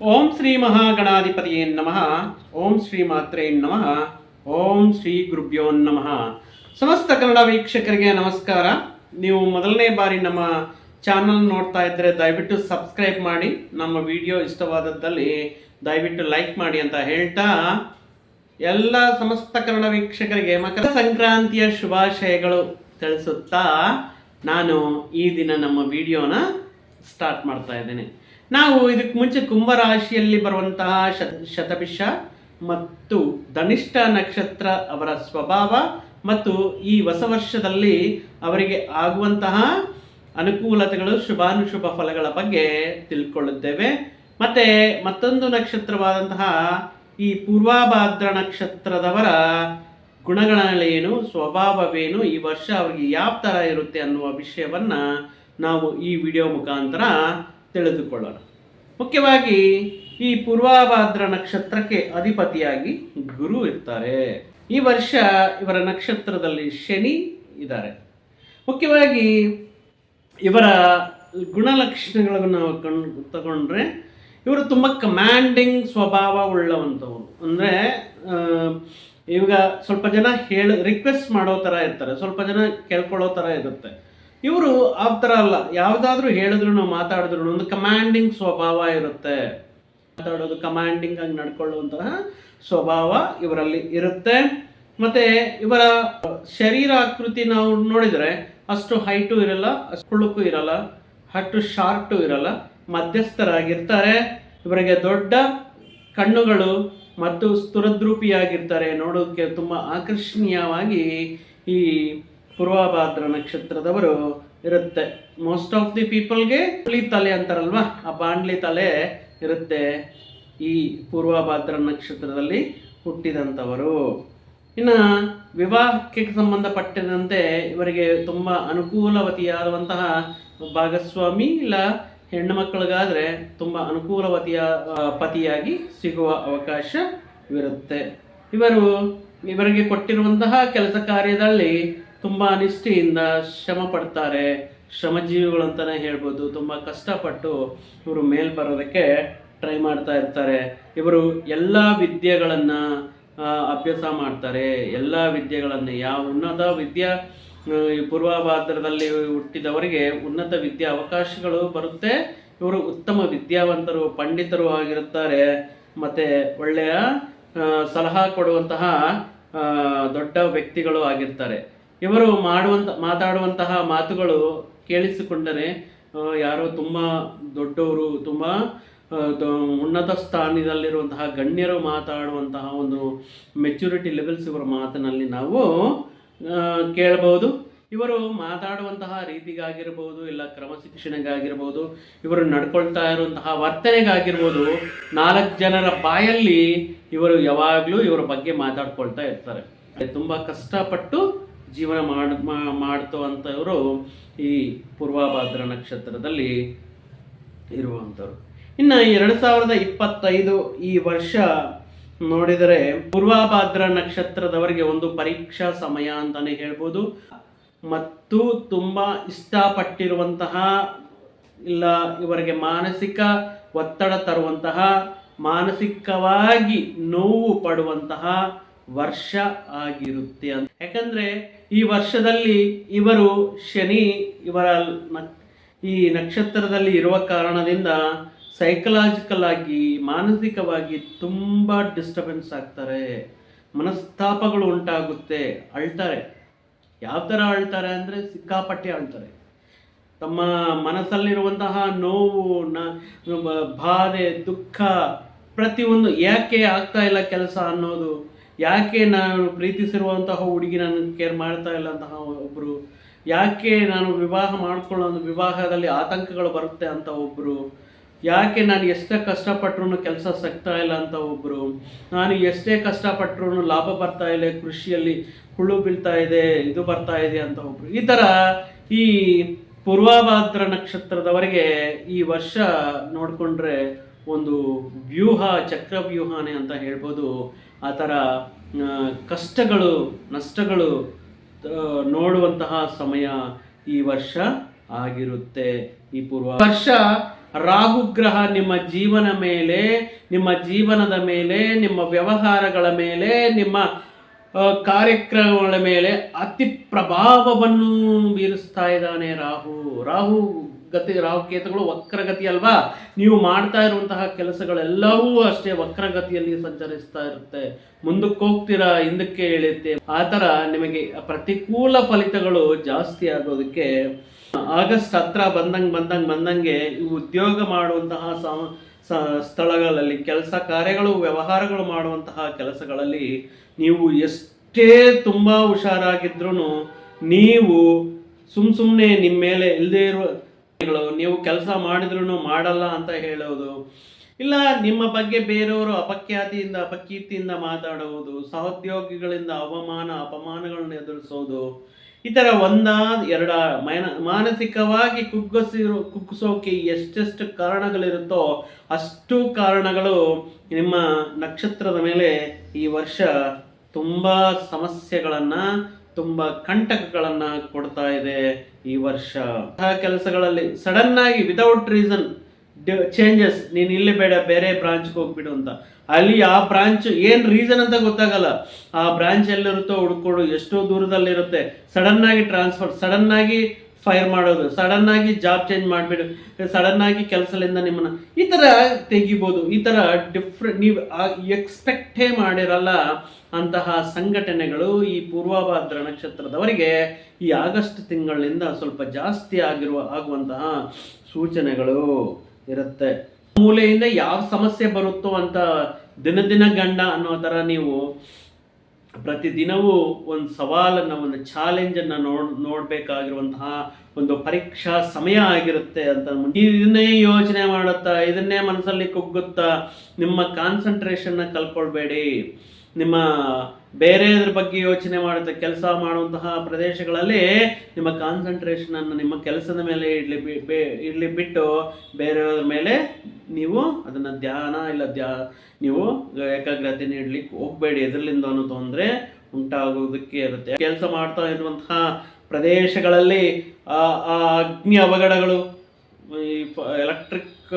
ಓಂ ಶ್ರೀ ಮಹಾಗಣಾಧಿಪತಿಯೇ ನಮಃ. ಓಂ ಶ್ರೀ ಮಾತ್ರೇ ನಮಃ. ಓಂ ಶ್ರೀ ಗುರುಭ್ಯೋ ನಮಃ. ಸಮಸ್ತ ಕನ್ನಡ ವೀಕ್ಷಕರಿಗೆ ನಮಸ್ಕಾರ. ನೀವು ಮೊದಲನೇ ಬಾರಿ ನಮ್ಮ ಚಾನಲ್ ನೋಡ್ತಾ ಇದ್ದರೆ ದಯವಿಟ್ಟು ಸಬ್ಸ್ಕ್ರೈಬ್ ಮಾಡಿ. ನಮ್ಮ ವಿಡಿಯೋ ಇಷ್ಟವಾದದ್ದಲ್ಲಿ ದಯವಿಟ್ಟು ಲೈಕ್ ಮಾಡಿ ಅಂತ ಹೇಳ್ತಾ ಎಲ್ಲ ಸಮಸ್ತ ಕನ್ನಡ ವೀಕ್ಷಕರಿಗೆ ಮಕರ ಸಂಕ್ರಾಂತಿಯ ಶುಭಾಶಯಗಳು ತಿಳಿಸುತ್ತಾ ನಾನು ಈ ದಿನ ನಮ್ಮ ವಿಡಿಯೋನ ಸ್ಟಾರ್ಟ್ ಮಾಡ್ತಾ ಇದ್ದೇನೆ. ನಾವು ಇದಕ್ಕೆ ಮುಂಚೆ ಕುಂಭರಾಶಿಯಲ್ಲಿ ಬರುವಂತಹ ಶತ, ಶತಭಿಷ ಮತ್ತು ಧನಿಷ್ಠ ನಕ್ಷತ್ರ ಅವರ ಸ್ವಭಾವ ಮತ್ತು ಈ ಹೊಸ ವರ್ಷದಲ್ಲಿ ಅವರಿಗೆ ಆಗುವಂತಹ ಅನುಕೂಲತೆಗಳು, ಶುಭಾನುಶುಭ ಫಲಗಳ ಬಗ್ಗೆ ತಿಳ್ಕೊಳ್ಳುತ್ತೇವೆ. ಮತ್ತೆ ಮತ್ತೊಂದು ನಕ್ಷತ್ರವಾದಂತಹ ಈ ಪೂರ್ವಾಭಾದ್ರ ನಕ್ಷತ್ರದವರ ಗುಣಗಳೇನು ಸ್ವಭಾವವೇನು, ಈ ವರ್ಷ ಅವರಿಗೆ ಯಾವ ಥರ ಇರುತ್ತೆ ಅನ್ನುವ ವಿಷಯವನ್ನ ನಾವು ಈ ವಿಡಿಯೋ ಮುಖಾಂತರ ತಿಳಿದುಕೊಳ್ಳೋಣ. ಮುಖ್ಯವಾಗಿ ಈ ಪೂರ್ವಾಭಾದ್ರ ನಕ್ಷತ್ರಕ್ಕೆ ಅಧಿಪತಿಯಾಗಿ ಗುರು ಇರ್ತಾರೆ. ಈ ವರ್ಷ ಇವರ ನಕ್ಷತ್ರದಲ್ಲಿ ಶನಿ ಇದ್ದಾರೆ. ಮುಖ್ಯವಾಗಿ ಇವರ ಗುಣಲಕ್ಷಣಗಳನ್ನು ನಾವು ಕಣ್, ತಗೊಂಡ್ರೆ ಇವರು ತುಂಬ ಕಮ್ಯಾಂಡಿಂಗ್ ಸ್ವಭಾವ ಉಳ್ಳವಂಥವ್ರು ಅಂದರೆ ಇವಾಗ ಸ್ವಲ್ಪ ಜನ ಹೇಳಿ ರಿಕ್ವೆಸ್ಟ್ ಮಾಡೋ ಥರ ಇರ್ತಾರೆ. ಸ್ವಲ್ಪ ಜನ ಕೇಳ್ಕೊಳ್ಳೋ ಥರ ಇರುತ್ತೆ. ಇವರು ಆ ಥರ ಅಲ್ಲ. ಯಾವುದಾದ್ರೂ ಹೇಳಿದ್ರು ಮಾತಾಡಿದ್ರು, ಒಂದು ಕಮ್ಯಾಂಡಿಂಗ್ ಸ್ವಭಾವ ಇರುತ್ತೆ. ಮಾತಾಡೋದು ಕಮಾಂಡಿಂಗ್ ಆಗಿ ನಡ್ಕೊಳ್ಳುವಂತಹ ಸ್ವಭಾವ ಇವರಲ್ಲಿ ಇರುತ್ತೆ. ಮತ್ತೆ ಇವರ ಶರೀರ ಆಕೃತಿ ನಾವು ನೋಡಿದರೆ ಅಷ್ಟು ಹೈಟು ಇರಲ್ಲ, ಅಷ್ಟು ಕುಳುಕು ಇರಲ್ಲ, ಅಷ್ಟು ಶಾರ್ಟು ಇರಲ್ಲ, ಮಧ್ಯಸ್ಥರಾಗಿರ್ತಾರೆ. ಇವರಿಗೆ ದೊಡ್ಡ ಕಣ್ಣುಗಳು ಮತ್ತು ಸ್ಥುರದ್ರೂಪಿಯಾಗಿರ್ತಾರೆ. ನೋಡೋಕ್ಕೆ ತುಂಬ ಆಕರ್ಷಣೀಯವಾಗಿ ಈ ಪೂರ್ವಭಾದ್ರ ನಕ್ಷತ್ರದವರು ಇರುತ್ತೆ. ಮೋಸ್ಟ್ ಆಫ್ ದಿ ಪೀಪಲ್ಗೆ ಹುಳಿ ತಲೆ ಅಂತಾರಲ್ವಾ? ಆ ಬಾಂಡ್ಲಿ ತಲೆ ಇರುತ್ತೆ ಈ ಪೂರ್ವಭಾದ್ರ ನಕ್ಷತ್ರದಲ್ಲಿ ಹುಟ್ಟಿದಂಥವರು. ಇನ್ನು ವಿವಾಹಕ್ಕೆ ಸಂಬಂಧಪಟ್ಟಿದಂತೆ ಇವರಿಗೆ ತುಂಬ ಅನುಕೂಲವತಿಯಾದಂತಹ ಭಾಗಸ್ವಾಮಿ ಇಲ್ಲ ಹೆಣ್ಣು ಮಕ್ಕಳಿಗಾದರೆ ತುಂಬ ಅನುಕೂಲವತಿಯ ಪತಿಯಾಗಿ ಸಿಗುವ ಅವಕಾಶವಿರುತ್ತೆ. ಇವರು ಇವರಿಗೆ ಕೊಟ್ಟಿರುವಂತಹ ಕೆಲಸ ಕಾರ್ಯದಲ್ಲಿ ತುಂಬ ನಿಷ್ಠೆಯಿಂದ ಶ್ರಮ ಪಡ್ತಾರೆ. ಶ್ರಮಜೀವಿಗಳು ಅಂತಲೇ ಹೇಳ್ಬೋದು. ತುಂಬ ಕಷ್ಟಪಟ್ಟು ಇವರು ಮೇಲ್ ಬರೋದಕ್ಕೆ ಟ್ರೈ ಮಾಡ್ತಾ ಇರ್ತಾರೆ. ಇವರು ಎಲ್ಲ ವಿದ್ಯೆಗಳನ್ನು ಅಭ್ಯಾಸ ಮಾಡ್ತಾರೆ. ಎಲ್ಲ ವಿದ್ಯೆಗಳನ್ನು. ಯಾವ ಉನ್ನತ ವಿದ್ಯಾ ಪೂರ್ವಭಾದ್ರದಲ್ಲಿ ಹುಟ್ಟಿದವರಿಗೆ ಉನ್ನತ ವಿದ್ಯಾ ಅವಕಾಶಗಳು ಬರುತ್ತೆ. ಇವರು ಉತ್ತಮ ವಿದ್ಯಾವಂತರು, ಪಂಡಿತರು ಆಗಿರುತ್ತಾರೆ. ಮತ್ತು ಒಳ್ಳೆಯ ಸಲಹಾ ಕೊಡುವಂತಹ ದೊಡ್ಡ ವ್ಯಕ್ತಿಗಳು ಆಗಿರ್ತಾರೆ. ಇವರು ಮಾಡುವಂತ, ಮಾತಾಡುವಂತಹ ಮಾತುಗಳು ಕೇಳಿಸಿಕೊಂಡರೆ ಯಾರೋ ತುಂಬ ದೊಡ್ಡವರು, ತುಂಬ ಉನ್ನತ ಸ್ಥಾನದಲ್ಲಿರುವಂತಹ ಗಣ್ಯರು ಮಾತಾಡುವಂತಹ ಒಂದು ಮೆಚುರಿಟಿ ಲೆವೆಲ್ಸ್ ಇವರ ಮಾತಿನಲ್ಲಿ ನಾವು ಕೇಳಬಹುದು. ಇವರು ಮಾತಾಡುವಂತಹ ರೀತಿಗಾಗಿರ್ಬೋದು, ಇಲ್ಲ ಕ್ರಮಶಿಕ್ಷಣೆಗಾಗಿರ್ಬೋದು ಇವರು ನಡ್ಕೊಳ್ತಾ ಇರುವಂತಹ ವರ್ತನೆಗಾಗಿರ್ಬೋದು, ನಾಲ್ಕು ಜನರ ಬಾಯಲ್ಲಿ ಇವರು ಯಾವಾಗಲೂ ಇವರ ಬಗ್ಗೆ ಮಾತಾಡ್ಕೊಳ್ತಾ ಇರ್ತಾರೆ. ತುಂಬ ಕಷ್ಟಪಟ್ಟು ಜೀವನ ಮಾಡ್ ಮಾಡ್ತುವಂಥವರು ಈ ಪೂರ್ವಭಾದ್ರ ನಕ್ಷತ್ರದಲ್ಲಿ ಇರುವಂಥವ್ರು. ಇನ್ನು ಎರಡು ಸಾವಿರದ ಇಪ್ಪತ್ತೈದು ಈ ವರ್ಷ ನೋಡಿದರೆ ಪೂರ್ವಭಾದ್ರ ನಕ್ಷತ್ರದವರಿಗೆ ಒಂದು ಪರೀಕ್ಷಾ ಸಮಯ ಅಂತಲೇ ಹೇಳ್ಬೋದು. ಮತ್ತು ತುಂಬ ಇಷ್ಟಪಟ್ಟಿರುವಂತಹ ಇಲ್ಲ ಇವರಿಗೆ ಮಾನಸಿಕ ಒತ್ತಡ ತರುವಂತಹ ಮಾನಸಿಕವಾಗಿ ನೋವು ಪಡುವಂತಹ ವರ್ಷ ಆಗಿರುತ್ತೆ ಅಂತ. ಯಾಕಂದ್ರೆ ಈ ವರ್ಷದಲ್ಲಿ ಇವರು ಶನಿ, ಇವರ ಈ ನಕ್ಷತ್ರದಲ್ಲಿ ಇರುವ ಕಾರಣದಿಂದ ಸೈಕಲಾಜಿಕಲ್ ಆಗಿ, ಮಾನಸಿಕವಾಗಿ ತುಂಬ ಡಿಸ್ಟರ್ಬೆನ್ಸ್ ಆಗ್ತಾರೆ. ಮನಸ್ತಾಪಗಳು ಉಂಟಾಗುತ್ತೆ, ಅಳ್ತಾರೆ. ಯಾವ ಥರ ಅಳ್ತಾರೆ ಅಂದರೆ ಸಿಕ್ಕಾಪಟ್ಟೆ ಅಳ್ತಾರೆ. ತಮ್ಮ ಮನಸ್ಸಲ್ಲಿರುವಂತಹ ನೋವು, ನ ಬಾಧೆ, ದುಃಖ ಪ್ರತಿಯೊಂದು ಯಾಕೆ ಆಗ್ತಾ ಇಲ್ಲ ಕೆಲಸ ಅನ್ನೋದು ಯಾಕೆ ನಾನು ಪ್ರೀತಿಸಿರುವಂತಹ ಹುಡುಗಿ ಕೇರ್ ಮಾಡ್ತಾ ಇಲ್ಲ ಅಂತಹ ಒಬ್ಬರು ಯಾಕೆ ನಾನು ವಿವಾಹ ಮಾಡ್ಕೊಳ್ಳೋ ವಿವಾಹದಲ್ಲಿ ಆತಂಕಗಳು ಬರುತ್ತೆ ಅಂತ ಒಬ್ಬರು ಯಾಕೆ ನಾನು ಎಷ್ಟೇ ಕಷ್ಟಪಟ್ಟರು ಕೆಲಸ ಸಿಗ್ತಾ ಇಲ್ಲ ಅಂತ ಒಬ್ಬರು ನಾನು ಎಷ್ಟೇ ಕಷ್ಟಪಟ್ಟರು ಲಾಭ ಬರ್ತಾ ಇಲ್ಲ ಕೃಷಿಯಲ್ಲಿ ಹುಳು ಬೀಳ್ತಾ ಇದೆ, ಇದು ಬರ್ತಾ ಇದೆ ಅಂತ ಒಬ್ಬರು ಈ ಥರ ಈ ಪೂರ್ವಭಾದ್ರ ನಕ್ಷತ್ರದವರೆಗೆ ಈ ವರ್ಷ ನೋಡಿಕೊಂಡ್ರೆ ಒಂದು ವ್ಯೂಹ, ಚಕ್ರವ್ಯೂಹನೇ ಅಂತ ಹೇಳ್ಬೋದು. ಆ ಥರ ಕಷ್ಟಗಳು, ನಷ್ಟಗಳು ನೋಡುವಂತಹ ಸಮಯ ಈ ವರ್ಷ ಆಗಿರುತ್ತೆ. ಈ ಪೂರ್ವ ವರ್ಷ ರಾಹುಗ್ರಹ ನಿಮ್ಮ ಜೀವನ ಮೇಲೆ, ನಿಮ್ಮ ಜೀವನದ ಮೇಲೆ, ನಿಮ್ಮ ವ್ಯವಹಾರಗಳ ಮೇಲೆ, ನಿಮ್ಮ ಕಾರ್ಯಕ್ರಮಗಳ ಮೇಲೆ ಅತಿ ಪ್ರಭಾವವನ್ನು ಬೀರಿಸ್ತಾ ಇದ್ದಾನೆ ರಾಹು. ರಾಹು ಗತಿ ರಾಹುಕೇತುಗಳು ವಕ್ರಗತಿ ಅಲ್ವಾ? ನೀವು ಮಾಡ್ತಾ ಇರುವಂತಹ ಕೆಲಸಗಳೆಲ್ಲವೂ ಅಷ್ಟೇ ವಕ್ರಗತಿಯಲ್ಲಿ ಸಂಚರಿಸ್ತಾ ಇರುತ್ತೆ. ಮುಂದಕ್ಕೆ ಹೋಗ್ತೀರಾ, ಹಿಂದಕ್ಕೆ ಎಳೆಯುತ್ತೆ? ಆ ಥರ ನಿಮಗೆ ಪ್ರತಿಕೂಲ ಫಲಿತಗಳು ಜಾಸ್ತಿ ಆಗೋದಕ್ಕೆ ಆಗಸ್ಟ್ ಹತ್ರ ಬಂದಂಗೆ ಬಂದಂಗೆ ಬಂದಂಗೆ ಉದ್ಯೋಗ ಮಾಡುವಂತಹ ಸ್ಥಳಗಳಲ್ಲಿ ಕೆಲಸ ಕಾರ್ಯಗಳು, ವ್ಯವಹಾರಗಳು ಮಾಡುವಂತಹ ಕೆಲಸಗಳಲ್ಲಿ ನೀವು ಎಷ್ಟೇ ತುಂಬ ಹುಷಾರಾಗಿದ್ರೂ ನೀವು ಸುಮ್ಮ ಸುಮ್ಮನೆ ನಿಮ್ಮ ಮೇಲೆ ಇಲ್ಲದೇ ಇರುವ ನೀವು ಕೆಲಸ ಮಾಡಿದ್ರು ಮಾಡಲ್ಲ ಅಂತ ಹೇಳೋದು, ಇಲ್ಲ ನಿಮ್ಮ ಬಗ್ಗೆ ಬೇರೆಯವರು ಅಪಖ್ಯಾತಿಯಿಂದ, ಅಪಕೀರ್ತಿಯಿಂದ ಮಾತಾಡುವುದು ಸಹೋದ್ಯೋಗಿಗಳಿಂದ ಅವಮಾನ, ಅಪಮಾನಗಳನ್ನು ಎದುರಿಸೋದು, ಈ ಥರ ಒಂದ ಎರಡ ಮೈನ, ಮಾನಸಿಕವಾಗಿ ಕುಗ್ಗಿಸಿರು, ಕುಗ್ಗಿಸೋಕೆ ಎಷ್ಟೆಷ್ಟು ಕಾರಣಗಳಿರುತ್ತೋ ಅಷ್ಟು ಕಾರಣಗಳು ನಿಮ್ಮ ನಕ್ಷತ್ರದ ಮೇಲೆ ಈ ವರ್ಷ ತುಂಬ ಸಮಸ್ಯೆಗಳನ್ನು, ತುಂಬ ಕಂಟಕಗಳನ್ನು ಕೊಡ್ತಾ ಇದೆ. ಈ ವರ್ಷ ಕೆಲಸಗಳಲ್ಲಿ ಸಡನ್ ಆಗಿ ವಿತೌಟ್ ರೀಸನ್ ಚೇಂಜಸ್ ನೀನು ಇಲ್ಲಿ ಬೇಡ, ಬೇರೆ ಬ್ರಾಂಚ್ಗೆ ಹೋಗ್ಬಿಡು ಅಂತ. ಅಲ್ಲಿ ಆ ಬ್ರಾಂಚ್ ಏನು ರೀಸನ್ ಅಂತ ಗೊತ್ತಾಗಲ್ಲ. ಆ ಬ್ರಾಂಚ್ ಎಲ್ಲಿರುತ್ತೋ ಹುಡ್ಕೊಡು ಎಷ್ಟೋ ದೂರದಲ್ಲಿರುತ್ತೆ. ಸಡನ್ ಆಗಿ ಟ್ರಾನ್ಸ್ಫರ್ ಸಡನ್ ಆಗಿ ಫೈರ್ ಮಾಡೋದು ಸಡನ್ ಆಗಿ ಜಾಬ್ ಚೇಂಜ್ ಮಾಡಿಬಿಡು ಸಡನ್ ಆಗಿ ಕೆಲಸದಿಂದ ನಿಮ್ಮನ್ನು ಈ ಥರ ತೆಗಿಬೋದು, ಈ ಥರ ಡಿಫ್ರೆಂಟ್ ನೀವು ಎಕ್ಸ್ಪೆಕ್ಟೇ ಮಾಡಿರಲ್ಲ ಅಂತಹ ಸಂಘಟನೆಗಳು ಈ ಪೂರ್ವಭಾದ್ರ ನಕ್ಷತ್ರದವರಿಗೆ ಈ ಆಗಸ್ಟ್ ತಿಂಗಳಿನಿಂದ ಸ್ವಲ್ಪ ಜಾಸ್ತಿ ಆಗಿರುವ, ಆಗುವಂತಹ ಸೂಚನೆಗಳು ಇರುತ್ತೆ. ಮೂಲೆಯಿಂದ ಯಾವ ಸಮಸ್ಯೆ ಬರುತ್ತೋ ಅಂತ ದಿನ ದಿನ ಗಂಡ ಅನ್ನೋ ಥರ ನೀವು ಪ್ರತಿದಿನವೂ ಒಂದು ಸವಾಲನ್ನು, ಒಂದು ಚಾಲೆಂಜನ್ನು ನೋಡ್, ನೋಡಬೇಕಾಗಿರುವಂತಹ ಒಂದು ಪರೀಕ್ಷಾ ಸಮಯ ಆಗಿರುತ್ತೆ ಅಂತ ಇದನ್ನೇ ಯೋಚನೆ ಮಾಡುತ್ತಾ, ಇದನ್ನೇ ಮನಸ್ಸಲ್ಲಿ ಕುಗ್ಗುತ್ತಾ ನಿಮ್ಮ ಕಾನ್ಸಂಟ್ರೇಷನ್ನ ಕಲ್ಕೊಳ್ಬೇಡಿ ನಿಮ್ಮ ಬೇರೆಯದ್ರ ಬಗ್ಗೆ ಯೋಚನೆ ಮಾಡುತ್ತೆ ಕೆಲಸ ಮಾಡುವಂತಹ ಪ್ರದೇಶಗಳಲ್ಲಿ ನಿಮ್ಮ ಕಾನ್ಸಂಟ್ರೇಷನ್ ಅನ್ನು ನಿಮ್ಮ ಕೆಲಸದ ಮೇಲೆ ಇಡ್ಲಿ ಬಿ- ಇಡ್ಲಿ ಬಿಟ್ಟು ಬೇರೆಯವ್ರ ಮೇಲೆ ನೀವು ಅದನ್ನು ಧ್ಯಾನ ಇಲ್ಲ ಧ್ಯಾ ನೀವು ಏಕಾಗ್ರತೆ ನೀಡ್ಲಿಕ್ಕೆ ಹೋಗಬೇಡಿ. ಎದರ್ಲಿಂದ ಅನ್ನೋ ತೊಂದರೆ ಉಂಟಾಗೋದಕ್ಕೆ ಇರುತ್ತೆ. ಕೆಲಸ ಮಾಡ್ತಾ ಇರುವಂತಹ ಪ್ರದೇಶಗಳಲ್ಲಿ ಆ ಅಗ್ನಿ ಅವಘಡಗಳು, ಈ ಎಲೆಕ್ಟ್ರಿಕ್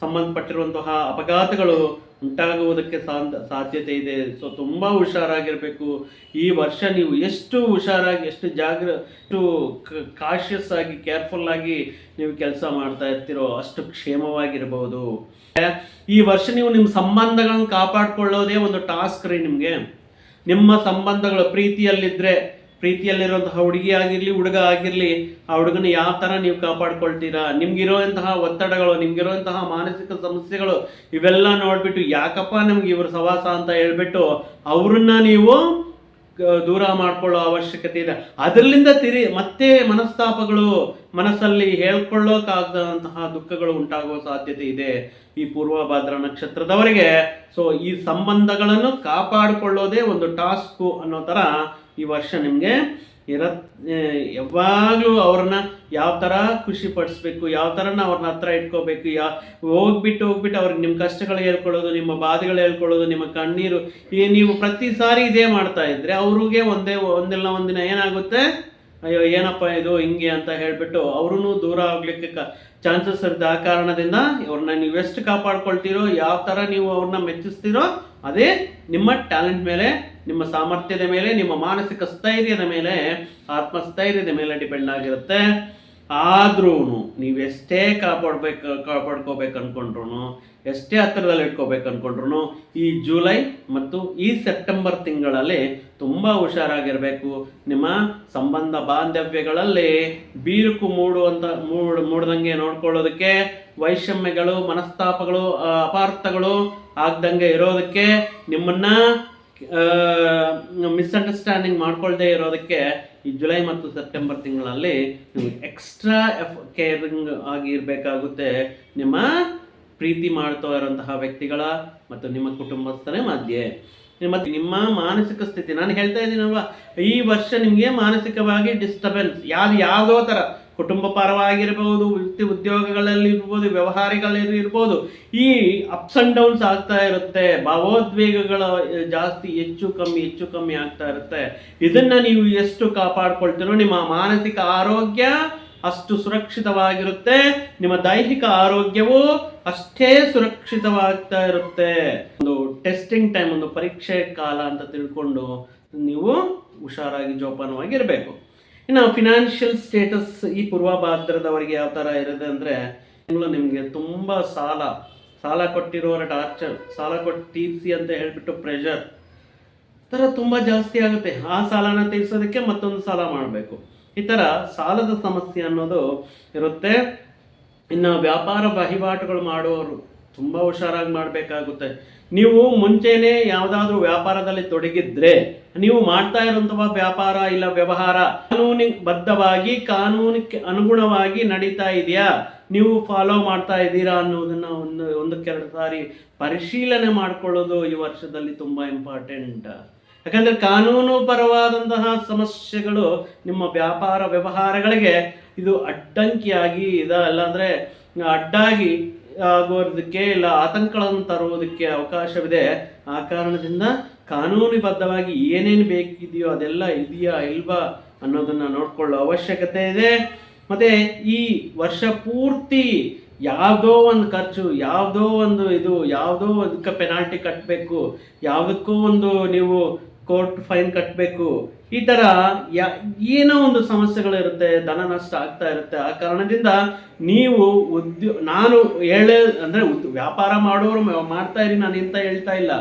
ಸಂಬಂಧಪಟ್ಟಿರುವಂತಹ ಅಪಘಾತಗಳು ಉಂಟಾಗುವುದಕ್ಕೆ ಸಾಧ್ಯ ಸಾಧ್ಯತೆ ಇದೆ. ಸೊ ತುಂಬ ಹುಷಾರಾಗಿರಬೇಕು. ಈ ವರ್ಷ ನೀವು ಎಷ್ಟು ಹುಷಾರಾಗಿ, ಎಷ್ಟು ಜಾಗ್ರ, ಎಷ್ಟು ಕಾಶಿಯಸ್ ಆಗಿ ಕೇರ್ಫುಲ್ ಆಗಿ ನೀವು ಕೆಲಸ ಮಾಡ್ತಾ ಇರ್ತೀರೋ ಅಷ್ಟು ಕ್ಷೇಮವಾಗಿರಬಹುದು ಈ ವರ್ಷ ನೀವು ನಿಮ್ಮ ಸಂಬಂಧಗಳನ್ನು ಕಾಪಾಡಿಕೊಳ್ಳೋದೇ ಒಂದು ಟಾಸ್ಕ್ ರೀ ನಿಮಗೆ. ನಿಮ್ಮ ಸಂಬಂಧಗಳು ಪ್ರೀತಿಯಲ್ಲಿದ್ದರೆ ಪ್ರೀತಿಯಲ್ಲಿರುವಂತಹ ಹುಡುಗಿ ಆಗಿರಲಿ, ಹುಡುಗ ಆಗಿರಲಿ, ಆ ಹುಡುಗನ ಯಾವ ಥರ ನೀವು ಕಾಪಾಡ್ಕೊಳ್ತೀರಾ? ನಿಮ್ಗಿರುವಂತಹ ಒತ್ತಡಗಳು, ನಿಮ್ಗಿರುವಂತಹ ಮಾನಸಿಕ ಸಮಸ್ಯೆಗಳು ಇವೆಲ್ಲ ನೋಡ್ಬಿಟ್ಟು ಯಾಕಪ್ಪ ನಮ್ಗೆ ಇವ್ರ ಸವಾಸ ಅಂತ ಹೇಳ್ಬಿಟ್ಟು ಅವ್ರನ್ನ ನೀವು ದೂರ ಮಾಡ್ಕೊಳ್ಳೋ ಅವಶ್ಯಕತೆ ಇದೆ. ಅದರಿಂದ ತಿರಿ, ಮತ್ತೆ ಮನಸ್ತಾಪಗಳು, ಮನಸ್ಸಲ್ಲಿ ಹೇಳ್ಕೊಳ್ಳೋಕ್ಕಾಗದಂತಹ ದುಃಖಗಳು ಉಂಟಾಗುವ ಸಾಧ್ಯತೆ ಇದೆ ಈ ಪೂರ್ವಭಾದ್ರ ನಕ್ಷತ್ರದವರಿಗೆ. ಸೊ ಈ ಸಂಬಂಧಗಳನ್ನು ಕಾಪಾಡಿಕೊಳ್ಳೋದೇ ಒಂದು ಟಾಸ್ಕು ಅನ್ನೋ ಥರ ಈ ವರ್ಷ ನಿಮಗೆ ಇರತ್ ಯಾವಾಗಲೂ ಅವ್ರನ್ನ ಯಾವ ಥರ ಖುಷಿ ಪಡಿಸ್ಬೇಕು, ಯಾವ ಥರನ ಅವ್ರನ್ನ ಹತ್ರ ಇಟ್ಕೋಬೇಕು, ಯಾ, ಹೋಗ್ಬಿಟ್ಟು ಹೋಗ್ಬಿಟ್ಟು ಅವ್ರಿಗೆ ನಿಮ್ಮ ಕಷ್ಟಗಳು ಹೇಳ್ಕೊಳ್ಳೋದು, ನಿಮ್ಮ ಬಾಧೆಗಳು ಹೇಳ್ಕೊಳ್ಳೋದು, ನಿಮ್ಮ ಕಣ್ಣೀರು ಈ ನೀವು ಪ್ರತಿ ಸಾರಿ ಇದೇ ಮಾಡ್ತಾ ಇದ್ರೆ ಅವ್ರಿಗೆ ಒಂದೇ, ಒಂದಿಲ್ಲ ಒಂದಿನ ಏನಾಗುತ್ತೆ? ಅಯ್ಯೋ, ಏನಪ್ಪ ಇದು, ಹಿಂಗೆ ಅಂತ ಹೇಳಿಬಿಟ್ಟು ಅವ್ರೂ ದೂರ ಆಗ್ಲಿಕ್ಕೆ ಕ ಚಾನ್ಸಸ್ ಇರುತ್ತೆ. ಆ ಕಾರಣದಿಂದ ಇವ್ರನ್ನ ನೀವು ಎಷ್ಟು ಕಾಪಾಡ್ಕೊಳ್ತೀರೋ, ಯಾವ ಥರ ನೀವು ಅವ್ರನ್ನ ಮೆಚ್ಚಿಸ್ತೀರೋ, ಅದೇ ನಿಮ್ಮ ಟ್ಯಾಲೆಂಟ್ ಮೇಲೆ ನಿಮ್ಮ ಸಾಮರ್ಥ್ಯದ ಮೇಲೆ, ನಿಮ್ಮ ಮಾನಸಿಕ ಸ್ಥೈರ್ಯದ ಮೇಲೆ, ಆತ್ಮಸ್ಥೈರ್ಯದ ಮೇಲೆ ಡಿಪೆಂಡ್ ಆಗಿರುತ್ತೆ. ಆದ್ರೂ ನೀವೆಷ್ಟೇ ಕಾಪಾಡ್ಬೇಕು, ಕಾಪಾಡ್ಕೋಬೇಕು ಅನ್ಕೊಂಡ್ರು ಎಷ್ಟೇ ಹತ್ತಿರದಲ್ಲಿ ಇಟ್ಕೋಬೇಕು ಅನ್ಕೊಂಡ್ರು ಈ ಜುಲೈ ಮತ್ತು ಈ ಸೆಪ್ಟೆಂಬರ್ ತಿಂಗಳಲ್ಲಿ ತುಂಬ ಹುಷಾರಾಗಿರಬೇಕು. ನಿಮ್ಮ ಸಂಬಂಧ ಬಾಂಧವ್ಯಗಳಲ್ಲಿ ಬೀರುಕು ಮೂಡುವಂತ ಮೂಡ್, ಮೂಡ್ದಂಗೆ ನೋಡ್ಕೊಳ್ಳೋದಕ್ಕೆ, ವೈಷಮ್ಯಗಳು, ಮನಸ್ತಾಪಗಳು ಅಪಾರ್ಥಗಳು ಆಗ್ದಂಗೆ ಇರೋದಕ್ಕೆ ನಿಮ್ಮನ್ನ ಮಿಸ್ಅಂಡರ್ಸ್ಟ್ಯಾಂಡಿಂಗ್ ಮಾಡ್ಕೊಳ್ಳದೆ ಇರೋದಕ್ಕೆ ಈ ಜುಲೈ ಮತ್ತು ಸೆಪ್ಟೆಂಬರ್ ತಿಂಗಳಲ್ಲಿ ನಿಮ್ಗೆ ಎಕ್ಸ್ಟ್ರಾ ಎಫ್ ಕೇರಿಂಗ್ ಆಗಿ ಇರಬೇಕಾಗುತ್ತೆ. ನಿಮ್ಮ ಪ್ರೀತಿ ಮಾಡ್ತಾ ಇರೋಂತಹ ವ್ಯಕ್ತಿಗಳ ಮತ್ತು ನಿಮ್ಮ ಕುಟುಂಬಸ್ಥನೇ ಮಧ್ಯೆ. ಮತ್ತು ನಿಮ್ಮ ಮಾನಸಿಕ ಸ್ಥಿತಿ, ನಾನು ಹೇಳ್ತಾ ಇದ್ದೀನಲ್ವಾ? ಈ ವರ್ಷ ನಿಮಗೆ ಮಾನಸಿಕವಾಗಿ ಡಿಸ್ಟರ್ಬೆನ್ಸ್ ಯಾವ್ದು ಯಾವುದೋ ಥರ ಕುಟುಂಬ ಪರವಾಗಿರ್ಬೋದು, ವೃತ್ತಿ ಉದ್ಯೋಗಗಳಲ್ಲಿ ಇರ್ಬೋದು, ವ್ಯವಹಾರಗಳಲ್ಲಿ ಇರ್ಬೋದು, ಈ ಅಪ್ಸ್ ಆ್ಯಂಡ್ ಡೌನ್ಸ್ ಆಗ್ತಾ ಇರುತ್ತೆ. ಭಾವೋದ್ವೇಗಗಳು ಜಾಸ್ತಿ ಹೆಚ್ಚು ಕಮ್ಮಿ ಹೆಚ್ಚು ಕಮ್ಮಿ ಆಗ್ತಾ ಇರುತ್ತೆ. ಇದನ್ನ ನೀವು ಎಷ್ಟು ಕಾಪಾಡ್ಕೊಳ್ತೀರೋ, ನಿಮ್ಮ ಮಾನಸಿಕ ಆರೋಗ್ಯ ಅಷ್ಟು ಸುರಕ್ಷಿತವಾಗಿರುತ್ತೆ. ನಿಮ್ಮ ದೈಹಿಕ ಆರೋಗ್ಯವು ಅಷ್ಟೇ ಸುರಕ್ಷಿತವಾಗ್ತಾ ಇರುತ್ತೆ. ಒಂದು ಟೆಸ್ಟಿಂಗ್ ಟೈಮ್ ಒಂದು ಪರೀಕ್ಷೆ ಕಾಲ ಅಂತ ತಿಳ್ಕೊಂಡು ನೀವು ಹುಷಾರಾಗಿ ಜೋಪಾನವಾಗಿ ಇರಬೇಕು ಇನ್ನು ಫಿನಾನ್ಷಿಯಲ್ ಸ್ಟೇಟಸ್ ಈ ಪೂರ್ವಭಾದ್ರದವರಿಗೆ ಯಾವ ಥರ ಇರುತ್ತೆ ಅಂದರೆ ನಿಮಗೆ ತುಂಬ ಸಾಲ ಸಾಲ ಕೊಟ್ಟಿರೋರ ಟಾರ್ಚರ್ ಸಾಲ ಕೊಟ್ಟು ತೀರಿಸಿ ಅಂತ ಹೇಳಿಬಿಟ್ಟು ಪ್ರೆಷರ್ ಥರ ತುಂಬ ಜಾಸ್ತಿ ಆಗುತ್ತೆ. ಆ ಸಾಲನ ತೀರಿಸೋದಕ್ಕೆ ಮತ್ತೊಂದು ಸಾಲ ಮಾಡಬೇಕು. ಈ ಥರ ಸಾಲದ ಸಮಸ್ಯೆ ಅನ್ನೋದು ಇರುತ್ತೆ. ಇನ್ನು ವ್ಯಾಪಾರ ವಹಿವಾಟುಗಳು ಮಾಡುವವರು ತುಂಬ ಹುಷಾರಾಗಿ ಮಾಡಬೇಕಾಗುತ್ತೆ. ನೀವು ಮುಂಚೆನೇ ಯಾವುದಾದ್ರೂ ವ್ಯಾಪಾರದಲ್ಲಿ ತೊಡಗಿದ್ರೆ ನೀವು ಮಾಡ್ತಾ ಇರುವಂತಹ ವ್ಯಾಪಾರ ಇಲ್ಲ ವ್ಯವಹಾರ ಕಾನೂನಿ ಬದ್ಧವಾಗಿ ಕಾನೂನಿಗೆ ಅನುಗುಣವಾಗಿ ನಡೀತಾ ಇದೆಯಾ? ನೀವು ಫಾಲೋ ಮಾಡ್ತಾ ಇದ್ದೀರಾ ಅನ್ನೋದನ್ನ ಒಂದು, ಒಂದಕ್ಕೆರಡು ಸಾರಿ ಪರಿಶೀಲನೆ ಮಾಡಿಕೊಳ್ಳೋದು ಈ ವರ್ಷದಲ್ಲಿ ತುಂಬ ಇಂಪಾರ್ಟೆಂಟ್ ಯಾಕಂದ್ರೆ ಕಾನೂನು ಪರವಾದಂತಹ ಸಮಸ್ಯೆಗಳು ನಿಮ್ಮ ವ್ಯಾಪಾರ ವ್ಯವಹಾರಗಳಿಗೆ ಇದು ಅಡ್ಡಂಕಿಯಾಗಿ ಇದ? ಅಲ್ಲಾಂದ್ರೆ ಅಡ್ಡಾಗಿ ಆಗೋದಕ್ಕೆ ಇಲ್ಲ, ಆತಂಕಗಳನ್ನು ತರುವುದಕ್ಕೆ ಅವಕಾಶವಿದೆ. ಆ ಕಾರಣದಿಂದ ಕಾನೂನುಬದ್ಧವಾಗಿ ಏನೇನು ಬೇಕಿದೆಯೋ ಅದೆಲ್ಲ ಇದೆಯಾ ಇಲ್ವಾ ಅನ್ನೋದನ್ನ ನೋಡ್ಕೊಳ್ಳೋ ಅವಶ್ಯಕತೆ ಇದೆ. ಮತ್ತೆ ಈ ವರ್ಷ ಪೂರ್ತಿ ಯಾವುದೋ ಒಂದು ಖರ್ಚು, ಯಾವುದೋ ಒಂದು ಇದು, ಯಾವುದೋ ಅದಕ್ಕೆ ಪೆನಾಲ್ಟಿ ಕಟ್ಟಬೇಕು ಯಾವುದಕ್ಕೂ ಒಂದು ನೀವು ಕೋರ್ಟ್ ಫೈನ್ ಕಟ್ಟಬೇಕು ಈ ಥರ ಏನೋ ಒಂದು ಸಮಸ್ಯೆಗಳಿರುತ್ತೆ ಧನ ನಷ್ಟ ಆಗ್ತಾ ಇರುತ್ತೆ. ಆ ಕಾರಣದಿಂದ ನೀವು ಉದ್ಯೋ, ನಾನು ಹೇಳೇ, ಅಂದರೆ ವ್ಯಾಪಾರ ಮಾಡೋರು ಮಾಡ್ತಾ ಇರಿ, ನಾನು ಎಂತ ಹೇಳ್ತಾ ಇಲ್ಲ.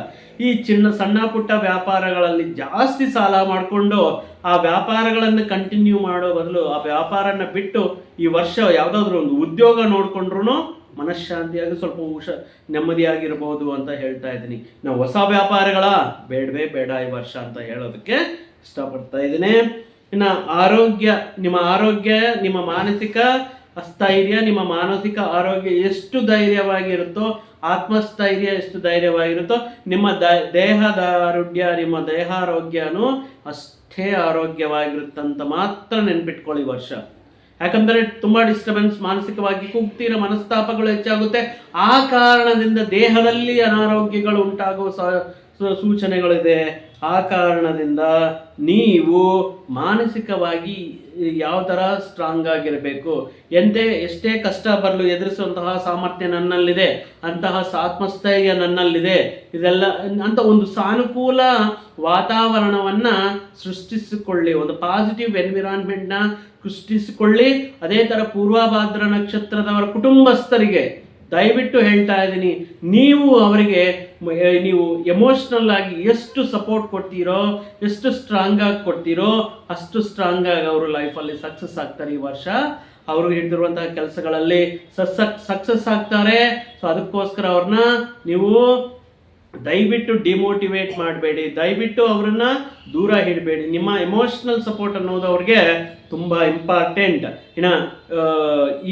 ಈ ಚಿನ್ನ, ಸಣ್ಣ ಪುಟ್ಟ ವ್ಯಾಪಾರಗಳಲ್ಲಿ ಜಾಸ್ತಿ ಸಾಲ ಮಾಡಿಕೊಂಡು ಆ ವ್ಯಾಪಾರಗಳನ್ನು ಕಂಟಿನ್ಯೂ ಮಾಡೋ ಬದಲು ಆ ವ್ಯಾಪಾರನ ಬಿಟ್ಟು ಈ ವರ್ಷ ಯಾವುದಾದ್ರೂ ಒಂದು ಉದ್ಯೋಗ ನೋಡ್ಕೊಂಡ್ರು ಮನಃಶಾಂತಿಯಾಗಿ ಸ್ವಲ್ಪ ಹುಷ ನೆಮ್ಮದಿಯಾಗಿರ್ಬೋದು ಅಂತ ಹೇಳ್ತಾ ಇದ್ದೀನಿ. ನಾವು ಹೊಸ ವ್ಯಾಪಾರಗಳ? ಬೇಡವೇ ಬೇಡ ಈ ವರ್ಷ ಅಂತ ಹೇಳೋದಕ್ಕೆ ಇಷ್ಟಪಡ್ತಾ ಇದ್ದೀನಿ. ಇನ್ನು ಆರೋಗ್ಯ, ನಿಮ್ಮ ಆರೋಗ್ಯ, ನಿಮ್ಮ ಮಾನಸಿಕ ಅಸ್ಥೈರ್ಯ, ನಿಮ್ಮ ಮಾನಸಿಕ ಆರೋಗ್ಯ ಎಷ್ಟು ಧೈರ್ಯವಾಗಿರುತ್ತೋ, ಆತ್ಮಸ್ಥೈರ್ಯ ಎಷ್ಟು ಧೈರ್ಯವಾಗಿರುತ್ತೋ, ನಿಮ್ಮ ದ ದೇಹದ ಆರೋಗ್ಯ ನಿಮ್ಮ ದೇಹಾರೋಗ್ಯನೂ ಅಷ್ಟೇ ಆರೋಗ್ಯವಾಗಿರುತ್ತಂತ ಮಾತ್ರ ನೆನ್ಪಿಟ್ಕೊಳ್ಳಿ ವರ್ಷ. ಯಾಕಂದರೆ ತುಂಬ ಡಿಸ್ಟರ್ಬೆನ್ಸ್ ಮಾನಸಿಕವಾಗಿ ಕುಗ್ತೀರ ಮನಸ್ತಾಪಗಳು ಹೆಚ್ಚಾಗುತ್ತೆ. ಆ ಕಾರಣದಿಂದ ದೇಹದಲ್ಲಿ ಅನಾರೋಗ್ಯಗಳು ಉಂಟಾಗುವ ಸೂಚನೆಗಳಿದೆ. ಆ ಕಾರಣದಿಂದ ನೀವು ಮಾನಸಿಕವಾಗಿ ಯಾವ ಥರ ಸ್ಟ್ರಾಂಗ್ ಆಗಿರಬೇಕು, ಎಂತೆ ಎಷ್ಟೇ ಕಷ್ಟ ಬರಲು ಎದುರಿಸುವಂತಹ ಸಾಮರ್ಥ್ಯ ನನ್ನಲ್ಲಿದೆ, ಅಂತಹ ಆತ್ಮಸ್ಥೈರ್ಯ ನನ್ನಲ್ಲಿದೆ, ಇದೆಲ್ಲ ಅಂತ ಒಂದು ಸಾನುಕೂಲ ವಾತಾವರಣವನ್ನು ಸೃಷ್ಟಿಸಿಕೊಳ್ಳಿ, ಒಂದು ಪಾಸಿಟಿವ್ ಎನ್ವಿರಾನ್ಮೆಂಟ್ನ ಸೃಷ್ಟಿಸಿಕೊಳ್ಳಿ. ಅದೇ ಥರ ಪೂರ್ವಭಾದ್ರ ನಕ್ಷತ್ರದವರ ಕುಟುಂಬಸ್ಥರಿಗೆ ದಯವಿಟ್ಟು ಹೇಳ್ತಾ ಇದ್ದೀನಿ, ನೀವು ಅವರಿಗೆ ನೀವು ಎಮೋಷ್ನಲ್ ಆಗಿ ಎಷ್ಟು ಸಪೋರ್ಟ್ ಕೊಡ್ತೀರೋ, ಎಷ್ಟು ಸ್ಟ್ರಾಂಗ್ ಆಗಿ ಕೊಡ್ತೀರೋ, ಅಷ್ಟು ಸ್ಟ್ರಾಂಗ್ ಆಗಿ ಅವರು ಲೈಫಲ್ಲಿ ಸಕ್ಸಸ್ ಆಗ್ತಾರೆ ಈ ವರ್ಷ. ಅವರು ಹಿಡಿದಿರುವಂತಹ ಕೆಲಸಗಳಲ್ಲಿ ಸಕ್ಸಸ್ ಆಗ್ತಾರೆ. ಸೊ ಅದಕ್ಕೋಸ್ಕರ ಅವ್ರನ್ನ ನೀವು ದಯವಿಟ್ಟು ಡಿಮೋಟಿವೇಟ್ ಮಾಡಬೇಡಿ. ದಯವಿಟ್ಟು ಅವರನ್ನ ದೂರ ಹಿಡಬೇಡಿ ನಿಮ್ಮ ಎಮೋಷನಲ್ ಸಪೋರ್ಟ್ ಅನ್ನೋದು ಅವ್ರಿಗೆ ತುಂಬ ಇಂಪಾರ್ಟೆಂಟ್ ಇನ್ನು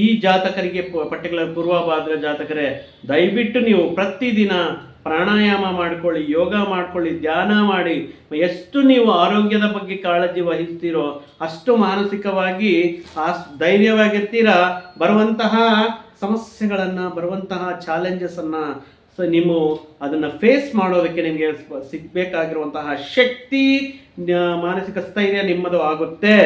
ಈ ಜಾತಕರಿಗೆ ಪರ್ಟಿಕ್ಯುಲರ್ ಪೂರ್ವಭಾದ್ರ ಜಾತಕರೇ, ದಯವಿಟ್ಟು ನೀವು ಪ್ರತಿದಿನ ಪ್ರಾಣಾಯಾಮ ಮಾಡ್ಕೊಳ್ಳಿ, ಯೋಗ ಮಾಡ್ಕೊಳ್ಳಿ, ಧ್ಯಾನ ಮಾಡಿ, ಎಷ್ಟು ನೀವು ಆರೋಗ್ಯದ ಬಗ್ಗೆ ಕಾಳಜಿ ವಹಿಸ್ತೀರೋ ಅಷ್ಟು ಮಾನಸಿಕವಾಗಿ ಆ ಧೈರ್ಯವಾಗಿರ್ತೀರ? ಬರುವಂತಹ ಸಮಸ್ಯೆಗಳನ್ನು, ಬರುವಂತಹ ಚಾಲೆಂಜಸನ್ನು ಸೊ, ನೀವು ಅದನ್ನು ಫೇಸ್ ಮಾಡೋದಕ್ಕೆ ನಿಮಗೆ ಸಿಗಬೇಕಾಗಿರುವಂತಹ ಶಕ್ತಿ ಮಾನಸಿಕ ಸ್ಥೈರ್ಯ ನಿಮ್ಮದು ಆಗುತ್ತೆ.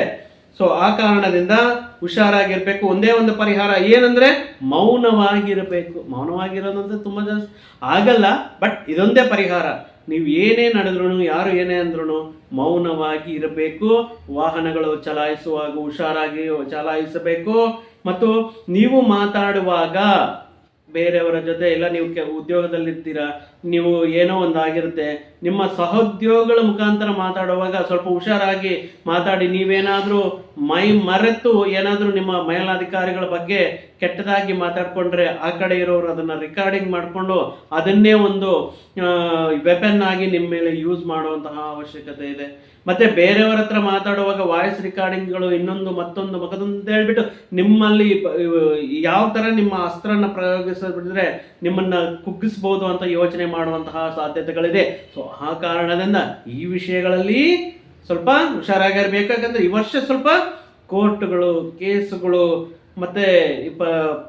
ಸೊ ಆ ಕಾರಣದಿಂದ ಹುಷಾರಾಗಿರ್ಬೇಕು. ಒಂದೇ ಒಂದು ಪರಿಹಾರ ಏನಂದ್ರೆ, ಮೌನವಾಗಿರಬೇಕು. ಮೌನವಾಗಿರೋದಂದ್ರೆ ತುಂಬ ಜಾಸ್ತಿ ಆಗಲ್ಲ ಬಟ್ ಇದೊಂದೇ ಪರಿಹಾರ. ನೀವು ಏನೇ ನಡೆದ್ರು ಯಾರು ಏನೇ ಅಂದ್ರೂ ಮೌನವಾಗಿ ಇರಬೇಕು. ವಾಹನಗಳು ಚಲಾಯಿಸುವಾಗ ಹುಷಾರಾಗಿ ಚಲಾಯಿಸಬೇಕು. ಮತ್ತು ನೀವು ಮಾತಾಡುವಾಗ ಬೇರೆಯವರ ಜೊತೆ ಎಲ್ಲ ನೀವು ಕೆ ಉದ್ಯೋಗದಲ್ಲಿರ್ತೀರಾ ನೀವು ಏನೋ ಒಂದು ಆಗಿರುತ್ತೆ ನಿಮ್ಮ ಸಹೋದ್ಯೋಗಗಳ ಮುಖಾಂತರ ಮಾತಾಡುವಾಗ ಸ್ವಲ್ಪ ಹುಷಾರಾಗಿ ಮಾತಾಡಿ, ನೀವೇನಾದರೂ ಮೈ ಮರೆತು ಏನಾದರೂ ನಿಮ್ಮ ಮೇಲಾಧಿಕಾರಿಗಳ ಬಗ್ಗೆ ಕೆಟ್ಟದಾಗಿ ಮಾತಾಡ್ಕೊಂಡ್ರೆ ಆ ಕಡೆ ಇರೋರು ಅದನ್ನು ರೆಕಾರ್ಡಿಂಗ್ ಮಾಡಿಕೊಂಡು ಅದನ್ನೇ ಒಂದು ವೆಪನ್ ಆಗಿ ನಿಮ್ಮ ಮೇಲೆ ಯೂಸ್ ಮಾಡುವಂತಹ ಅವಶ್ಯಕತೆ ಇದೆ. ಮತ್ತೆ ಬೇರೆಯವರ ಹತ್ರ ಮಾತಾಡುವಾಗ ವಾಯ್ಸ್ ರೆಕಾರ್ಡಿಂಗ್ಗಳು ಇನ್ನೊಂದು ಮತ್ತೊಂದು ಮಗದೊಂದು ಹೇಳ್ಬಿಟ್ಟು ನಿಮ್ಮಲ್ಲಿ ಯಾವ ಥರ ನಿಮ್ಮ ಅಸ್ತ್ರನ ಪ್ರಯೋಗಿಸಿದ್ರೆ ನಿಮ್ಮನ್ನ ಕುಗ್ಗಿಸ್ಬೋದು ಅಂತ ಯೋಚನೆ ಮಾಡುವಂತಹ ಸಾಧ್ಯತೆಗಳಿದೆ. ಸೊ ಆ ಕಾರಣದಿಂದ ಈ ವಿಷಯಗಳಲ್ಲಿ ಸ್ವಲ್ಪ ಹುಷಾರಾಗಿರ್ಬೇಕು ಯಾಕಂದ್ರೆ ಈ ವರ್ಷ ಸ್ವಲ್ಪ ಕೋರ್ಟ್ಗಳು, ಕೇಸುಗಳು, ಮತ್ತೆ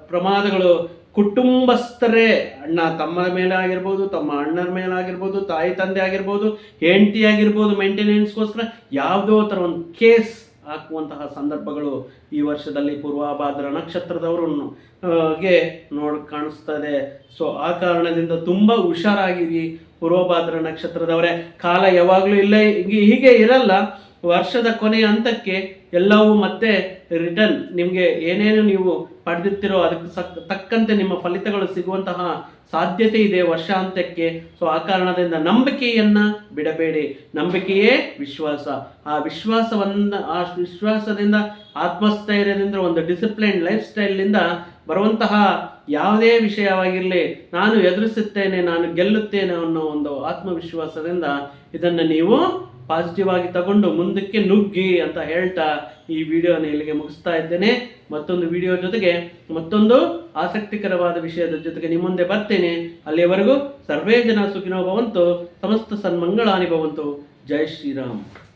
ಪ್ರಮಾದಗಳು ಕುಟುಂಬಸ್ಥರೇ ಅಣ್ಣ ತಮ್ಮನ ಮೇಲೆ ಆಗಿರ್ಬೋದು ತಮ್ಮ ಅಣ್ಣನ ಮೇಲೆ ಆಗಿರ್ಬೋದು ತಾಯಿ ತಂದೆ ಆಗಿರ್ಬೋದು ಹೆಂಡತಿ ಆಗಿರ್ಬೋದು ಮೇಂಟೆನೆನ್ಸ್ಗೋಸ್ಕರ ಯಾವುದೋ ಥರ ಒಂದು ಕೇಸ್ ಹಾಕುವಂತಹ ಸಂದರ್ಭಗಳು ಈ ವರ್ಷದಲ್ಲಿ ಪೂರ್ವಾಭಾದ್ರ ನಕ್ಷತ್ರದವರು ಆ, ಗೆ ನೋಡ್ ಕಾಣಿಸ್ತದೆ. ಸೊ ಆ ಕಾರಣದಿಂದ ತುಂಬ ಹುಷಾರಾಗಿರಿ ಪೂರ್ವಭಾದ್ರ ನಕ್ಷತ್ರದವರೇ. ಕಾಲ ಯಾವಾಗಲೂ ಇಲ್ಲೇ ಹೀಗೆ ಇರಲ್ಲ. ವರ್ಷದ ಕೊನೆಯ ಹಂತಕ್ಕೆ ಎಲ್ಲವೂ ಮತ್ತೆ ರಿಟರ್ನ್ ನಿಮಗೆ ಏನೇನು ನೀವು ಪಡೆದಿರ್ತಿರೋ ಅದಕ್ಕೆ ಸಕ್, ತಕ್ಕಂತೆ ನಿಮ್ಮ ಫಲಿತಗಳು ಸಿಗುವಂತಹ ಸಾಧ್ಯತೆ ಇದೆ ವರ್ಷಾಂತ್ಯಕ್ಕೆ ಸೊ ಆ ಕಾರಣದಿಂದ ನಂಬಿಕೆಯನ್ನು ಬಿಡಬೇಡಿ. ನಂಬಿಕೆಯೇ ವಿಶ್ವಾಸ. ಆ ವಿಶ್ವಾಸವನ್ನ, ಆ ವಿಶ್ವಾಸದಿಂದ, ಆತ್ಮಸ್ಥೈರ್ಯದಿಂದ, ಒಂದು ಡಿಸಿಪ್ಲೈನ್ ಲೈಫ್ ಸ್ಟೈಲ್ನಿಂದ ಬರುವಂತಹ ಯಾವುದೇ ವಿಷಯವಾಗಿರಲಿ, ನಾನು ಎದುರಿಸುತ್ತೇನೆ, ನಾನು ಗೆಲ್ಲುತ್ತೇನೆ ಅನ್ನೋ ಒಂದು ಆತ್ಮವಿಶ್ವಾಸದಿಂದ ಇದನ್ನು ನೀವು ಪಾಸಿಟಿವ್ ಆಗಿ ತಗೊಂಡು ಮುಂದಕ್ಕೆ ನುಗ್ಗಿ ಅಂತ ಹೇಳ್ತಾ ಈ ವಿಡಿಯೋನ ಇಲ್ಲಿಗೆ ಮುಗಿಸ್ತಾ ಇದ್ದೇನೆ. ಮತ್ತೊಂದು ವಿಡಿಯೋ ಜೊತೆಗೆ ಮತ್ತೊಂದು ಆಸಕ್ತಿಕರವಾದ ವಿಷಯದ ಜೊತೆಗೆ ನಿಮ್ಮ ಮುಂದೆ ಬರ್ತೇನೆ. ಅಲ್ಲಿಯವರೆಗೂ ಸರ್ವೇ ಜನ ಸುಖಿನೋ ಭವಂತು, ಸಮಸ್ತ ಸನ್ಮಂಗಳಾನಿ ಭವಂತು. ಜೈ ಶ್ರೀರಾಮ್.